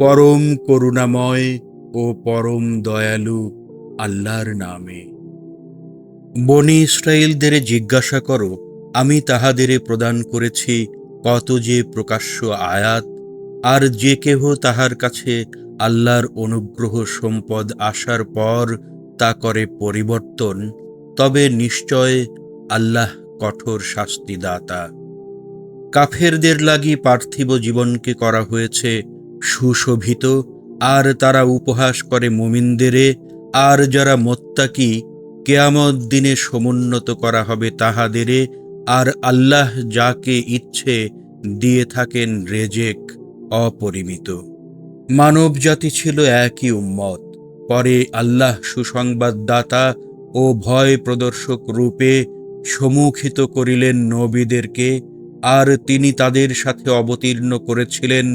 পরম করুণাময় ও পরম দয়ালু আল্লাহর নামে। বনি ইসরায়েলদের জিজ্ঞাসা করো, আমি তাহাদেরে প্রদান করেছি কত যে প্রকাশ্য আয়াত, আর যে কেহ তাহার কাছে আল্লাহর অনুগ্রহ সম্পদ আসার পর তা করে পরিবর্তন, তবে নিশ্চয় আল্লাহ কঠোর শাস্তিদাতা। কাফেরদের লাগি পার্থিব জীবনকে করা হয়েছে সুশোভিত, আর তারা উপহাস করে মুমিনদেরে, আর যারা মোত্তাকি, কেয়ামত দিনে সমুন্নত করা হবে তাহাদেরে, আর আল্লাহ যাকে ইচ্ছে দিয়ে থাকেন রেজেক অপরিমিত। মানব জাতি ছিল একই উম্মত। পরে আল্লাহ সুসংবাদদাতা ও ভয় প্রদর্শক রূপে সম্মুখিত করিলেন নবীদেরকে, আর তিনি তাদের সাথে অবতীর্ণ করেছিলেন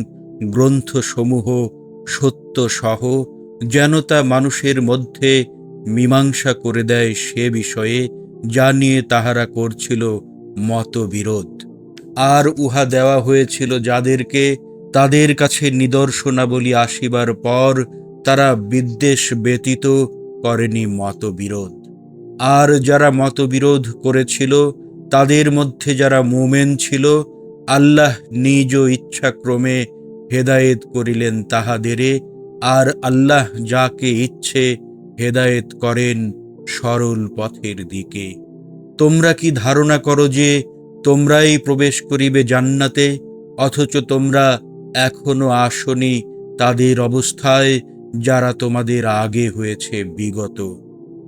গ্রন্থসমূহ সত্য সহ যেন তা মানুষের মধ্যে মীমাংসা করে দেয় সে বিষয়ে যা নিয়ে তাহারা করছিল মতবিরোধ। আর উহা দেওয়া হয়েছিল যাদেরকে তাদের কাছে নিদর্শনাবলী আসিবার পর তারা বিদ্বেষ ব্যতীত করেনি মতবিরোধ। আর যারা মতবিরোধ করেছিল, তাদের মধ্যে যারা মোমেন ছিল, আল্লাহ নিজ ইচ্ছাক্রমে হেদায়েত করিলেন তাহাদেরে, আর আল্লাহ যাকে ইচ্ছে হেদায়েত করেন সরল পথের দিকে। তোমরা কি ধারণা করো যে তোমরাই প্রবেশ করিবে জান্নাতে, অথচ তোমরা এখনও আসনি তাদের অবস্থায় যারা তোমাদের আগে হয়েছে বিগত।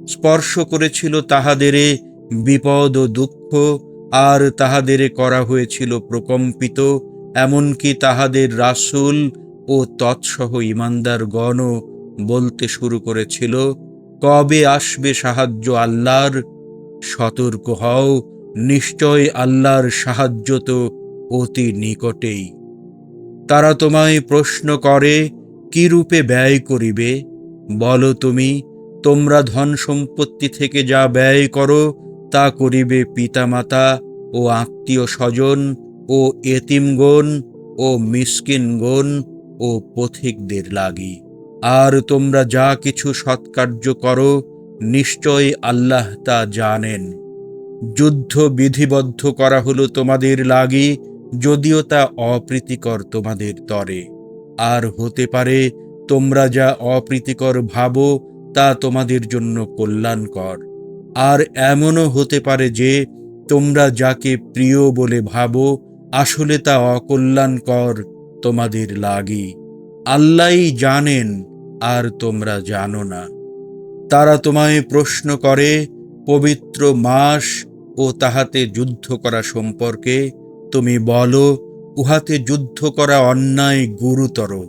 স্পর্শ করেছিল তাহাদেরে বিপদ ও দুঃখ, আর তাহাদেরে করা হয়েছিল প্রকম্পিত এমনকি তাহাদের রাসূল ও তৎসহ ইমানদার গণও বলতে শুরু করেছিল, কবে আসবে সাহায্য আল্লাহর? সতর্ক হও, নিশ্চয় আল্লাহর সাহায্য তো অতি নিকটেই। তারা তোমায় প্রশ্ন করে, কি রূপে ব্যয় করিবে? বলো তুমি, তোমরা ধন সম্পত্তি থেকে যা ব্যয় করো, তা করিবে পিতামাতা ও আত্মীয় স্বজন ও এতিমগণ ও মিসকিনগণ ও পথিকদের লাগি। আর তোমরা যা কিছু সৎকার্য করো, নিশ্চয় আল্লাহ তা জানেন। যুদ্ধ বিধিবদ্ধ করা হলো তোমাদের লাগি, যদিও তা অপ্রীতিকর তোমাদের তরে। আর হতে পারে, তোমরা যা অপ্রীতিকর ভাবো, তা তোমাদের জন্য কল্যাণকর। আর এমনও হতে পারে যে, তোমরা যাকে প্রিয় বলে ভাবো আসলে তা অকল্যাণকর তোমাদের লাগি। আল্লাহই জানেন আর তোমরা জানো না। তারা তোমায় প্রশ্ন করে পবিত্র মাস ও তাহাতে যুদ্ধ করা সম্পর্কে। তুমি বলো, উহাতে যুদ্ধ করা অন্যায় গুরুতর,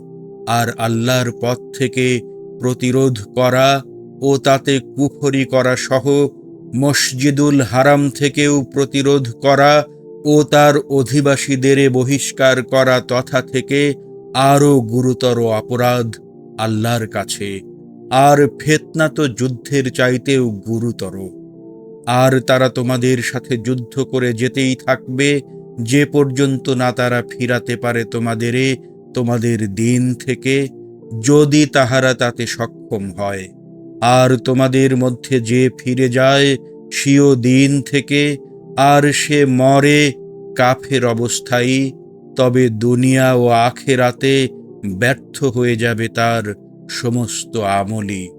আর আল্লাহর পথ থেকে প্রতিরোধ করা ও তাতে কুফরি করা সহ মসজিদুল হারাম থেকেও প্রতিরোধ করা ও তার অধিবাসীদের বহিষ্কার করা তথা থেকে আরও গুরুতর অপরাধ আল্লাহর কাছে। আর ফেতনা তো যুদ্ধের চাইতেও গুরুতর। আর তারা তোমাদের সাথে যুদ্ধ করে যেতেই থাকবে, যে পর্যন্ত না তারা ফিরাতে পারে তোমাদেরে তোমাদের দিন থেকে, যদি তাহারা তাতে সক্ষম হয়। আর তোমাদের মধ্যে যে ফিরে যায়, সিও দিন থেকে আর সে মরে কাফের অবস্থায় তবে দুনিয়া ও আখেরাতে ব্যর্থ হয়ে যাবে তার সমস্ত আমলি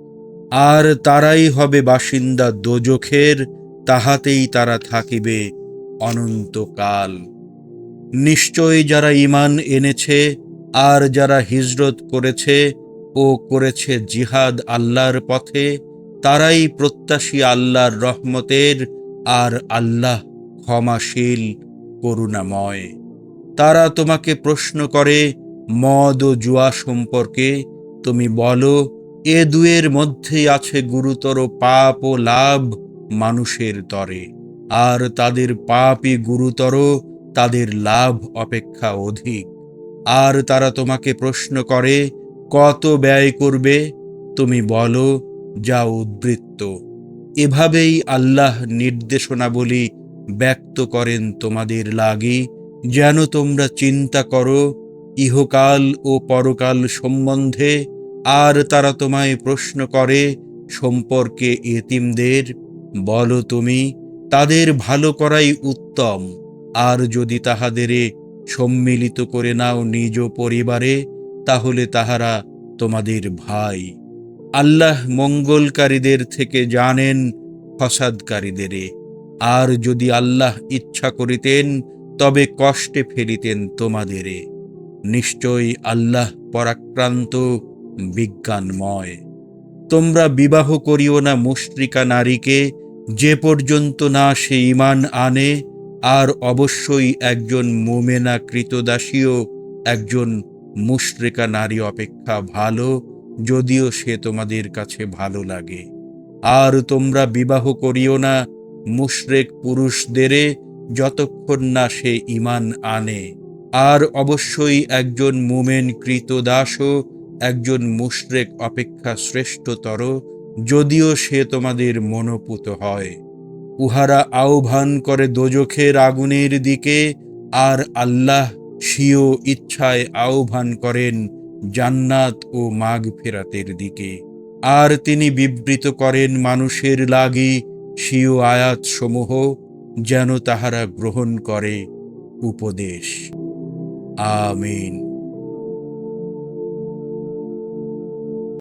আর তারাই হবে বাসিন্দা দোজখের, তাহাতেই তারা থাকিবে অনন্তকাল। নিশ্চয় যারা ইমান এনেছে আর যারা হিজরত করেছে ও করেছে জিহাদ আল্লাহর পথে, তারাই প্রত্যাশী আল্লাহর রহমতের আর আল্লাহ ক্ষমাশীল, করুণাময়। তারা তোমাকে প্রশ্ন করে, মদ ও জুয়া সম্পর্কে। তুমি বলো, এ দুয়ের মধ্যে আছে গুরুতর পাপ ও লাভ মানুষের তরে। আর তাদের পাপই গুরুতর, তাদের লাভ অপেক্ষা অধিক। আর তারা তোমাকে প্রশ্ন করে, কত ব্যয় করবে? তুমি বলো, যা উদ্বৃত্ত। এভাবেই আল্লাহ নির্দেশনাবলী ব্যক্ত করেন তোমাদের লাগি, যেন তোমরা চিন্তা করো, ইহকাল ও পরকাল সম্বন্ধে, আর তারা তোমায় প্রশ্ন করে সম্পর্কে এতিমদের। বলো তুমি, তাদের ভালো করাই উত্তম, আর যদি তাহাদেরে সম্মিলিত করে নাও নিজ পরিবারে, তাহলে তাহারা তোমাদের ভাই। আল্লাহ মঙ্গলকারীদের থেকে জানেন ফসাদকারীদেরে আর যদি আল্লাহ ইচ্ছা করিতেন, তবে কষ্টে ফেলিতেন তোমাদেরে নিশ্চয়ই আল্লাহ পরাক্রান্ত, বিজ্ঞানময়। তোমরা বিবাহ করিও না মুশ্রিকা নারীকে, যে পর্যন্ত না সে ইমান আনে, আর অবশ্যই একজন মোমেনা কৃতদাসীও একজন মুশ্রিকা নারী অপেক্ষা ভালো যদিও সে তোমাদের কাছে ভালো লাগে। আর তোমরা বিবাহ করিও না, মুশরেক পুরুষদেরে যতক্ষণ না সে ইমান আনে। আর অবশ্যই একজন মুমেন কৃতদাসও একজন মুশরেক অপেক্ষা শ্রেষ্ঠতর, যদিও সে তোমাদের মনোপুত হয়। উহারা আহ্বান করে দোজখের আগুনের দিকে, আর আল্লাহ স্বীয় ইচ্ছায় আহ্বান করেন জান্নাত ও মাগ ফেরাতের দিকে। আর তিনি বিবৃত করেন, মানুষের লাগি স্বীয় আয়াতসমূহ যেন তাহারা গ্রহণ করে। উপদেশ। আমিন।